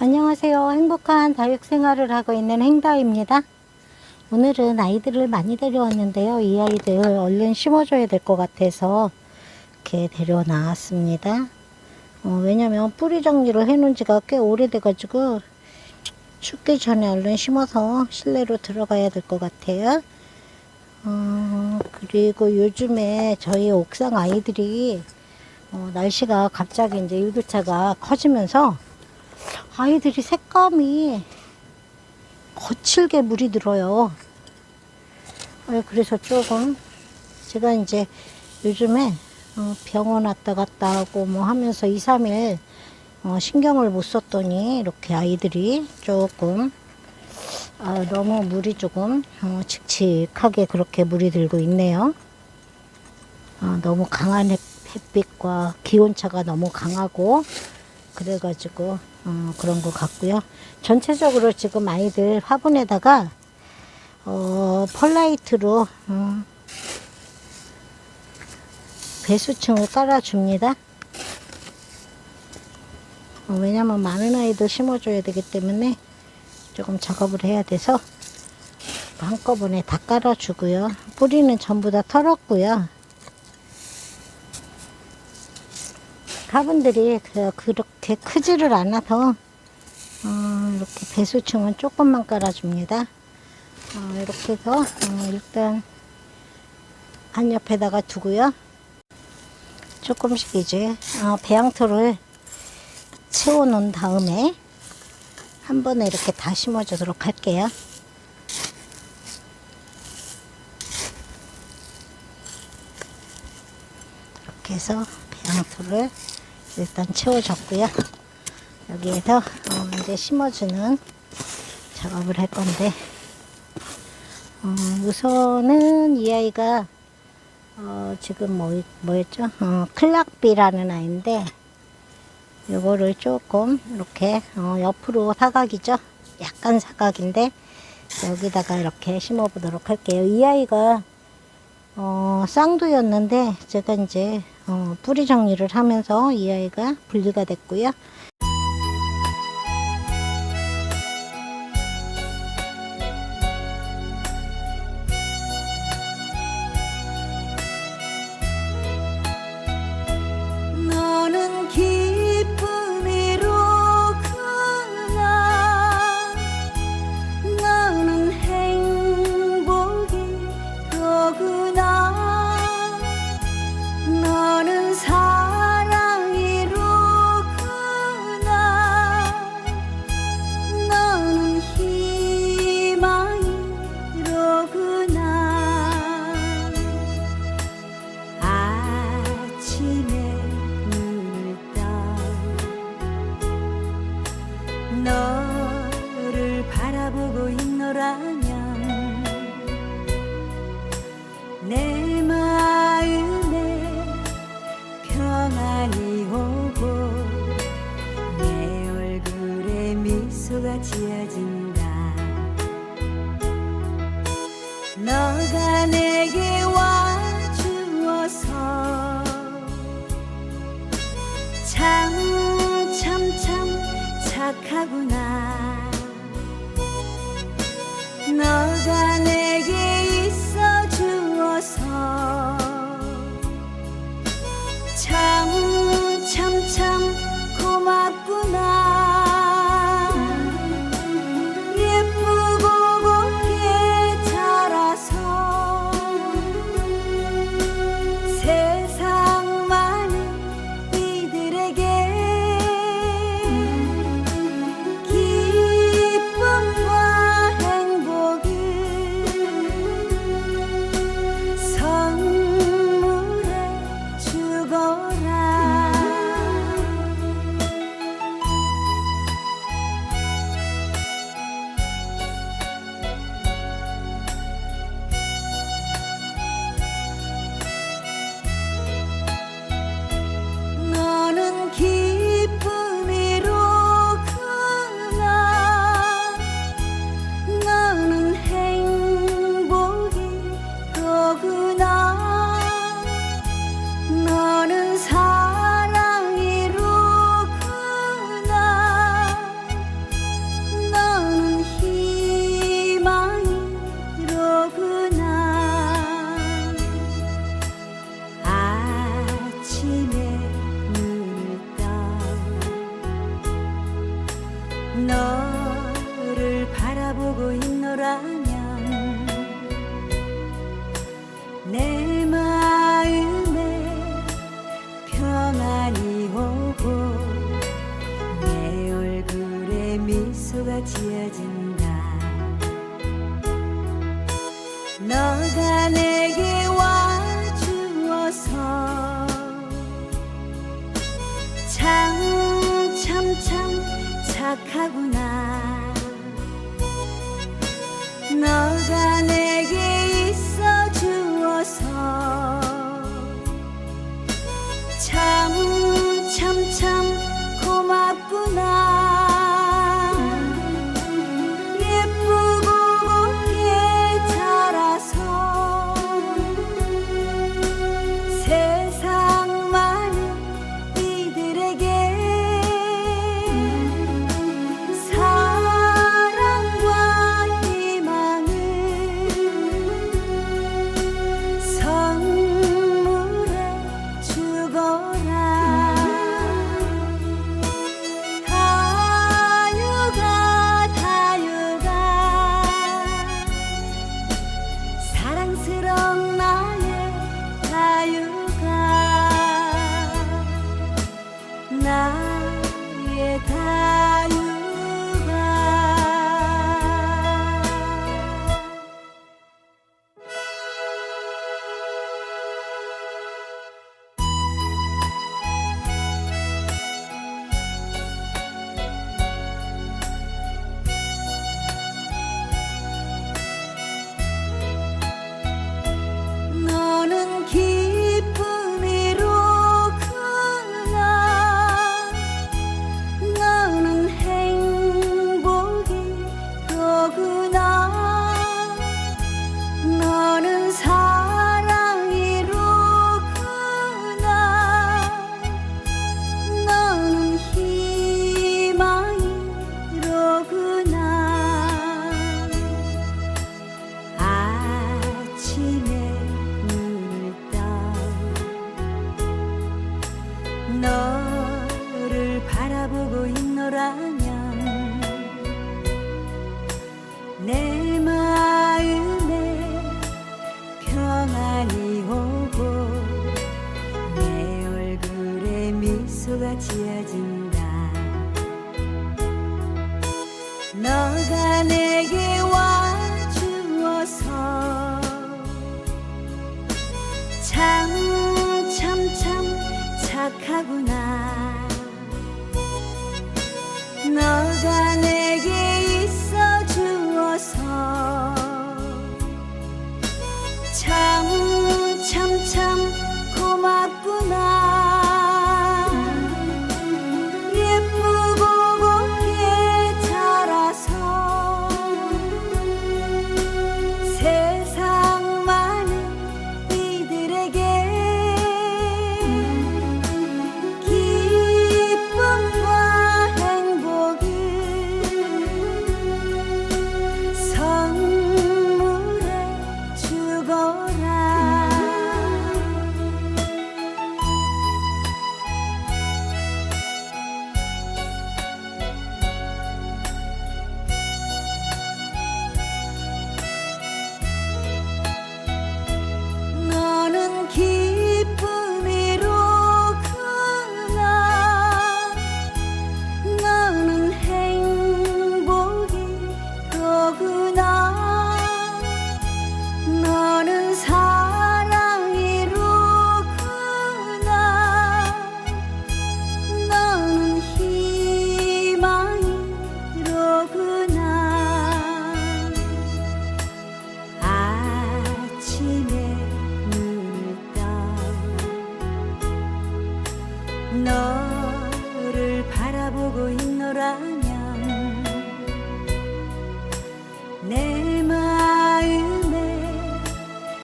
안녕하세요. 행복한 다육 생활을 하고 있는 행다입니다. 오늘은 아이들을 많이 데려왔는데요. 이 아이들 얼른 심어줘야 될 것 같아서 이렇게 데려나왔습니다. 어, 왜냐면 뿌리 정리를 해놓은 지가 꽤 오래돼가지고 춥기 전에 얼른 심어서 실내로 들어가야 될 것 같아요. 어, 그리고 요즘에 저희 옥상 아이들이 어, 날씨가 갑자기 이제 일교차가 커지면서 아이들이 색감이 거칠게 물이 들어요. 어, 그래서 조금 제가 이제 요즘에 어, 병원 왔다 갔다 하고 뭐 하면서 2, 3일 어, 신경을 못 썼더니 이렇게 아이들이 조금 아, 너무 물이 조금 어, 칙칙하게 그렇게 물이 들고 있네요. 어, 너무 강한 햇- 햇빛과 기온차가 너무 강하고 그래가지고 어, 그런 것 같고요. 전체적으로 지금 아이들 화분에다가 어, 펄라이트로 어, 배수층을 깔아줍니다. 어, 왜냐면 많은 아이들 심어줘야 되기 때문에 조금 작업을 해야 돼서 한꺼번에 다 깔아주고요. 뿌리는 전부 다 털었고요. 화분들이 그, 그렇게 크지를 않아서 어, 이렇게 배수층은 조금만 깔아줍니다. 어, 이렇게 해서 어, 일단 한 옆에다가 두고요. 조금씩 이제 어, 배양토를 채워 놓은 다음에 한 번에 이렇게 다 심어 주도록 할게요. 이렇게 해서 배양토를 일단 채워줬고요. 여기에서 어, 이제 심어주는 작업을 할 건데 어, 우선은 이 아이가 어, 지금 뭐, 뭐였죠? 어, 클락비라는 아이인데 요거를 조금 이렇게 어, 옆으로 사각이죠? 약간 사각인데 여기다가 이렇게 심어 보도록 할게요. 이 아이가 어, 쌍두였는데 제가 이제 어, 뿌리 정리를 하면서 이 아이가 분리가 됐고요. 참 참 참 착하구나 너를 바라보고 있노라면 내 마음에 평안이 오고 내 얼굴에 미소가 지어진다. 너가 착하구나. 너가 내게 와주어서 참 참 참 착하구나.